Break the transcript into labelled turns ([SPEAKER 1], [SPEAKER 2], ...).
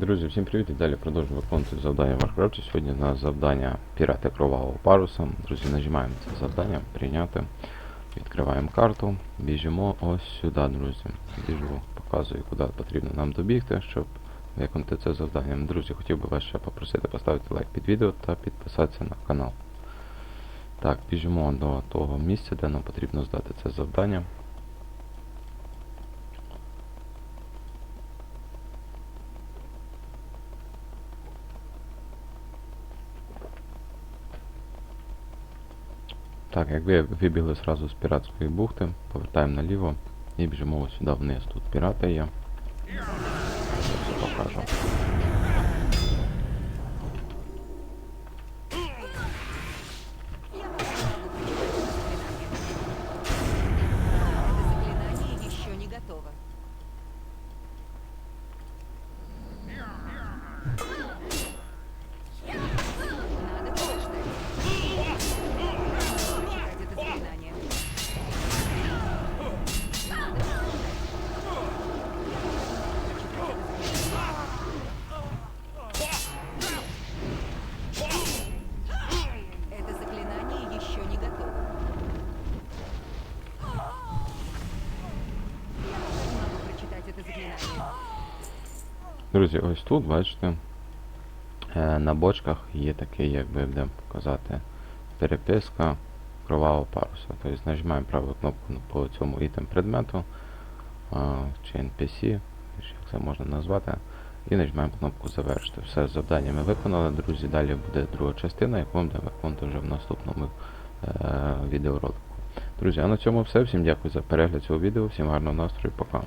[SPEAKER 1] Друзі, всім привіт і далі продовжуємо виконувати завдання в Warcraft. Сьогодні у нас завдання Пірати Кровавого Паруса. Друзі, нажимаємо це завдання, прийняти. Відкриваємо карту, біжимо ось сюди, друзі. Біжу, показую, куди потрібно нам добігти, щоб виконати це завдання. Друзі, хотів би вас ще попросити поставити лайк під відео та підписатися на канал. Так, біжимо до того місця, де нам потрібно здати це завдання. Так, як ви вибігли зразу з піратської бухти, повертаємо наліво і біжимо ось сюди вниз. Тут пірати є. Друзі, ось тут, бачите, е, на бочках є такий, як би будемо показати, переписка кровавого паруса. Тобто нажимаємо праву кнопку по цьому ітем предмету чи NPC, як це можна назвати, і нажимаємо кнопку завершити. Все завдання ми виконали, друзі. Далі буде друга частина, яку ми будемо виконувати вже в наступному е, відеоролику. Друзі, а на цьому все. Всім дякую за перегляд цього відео, всім гарного настрою, пока.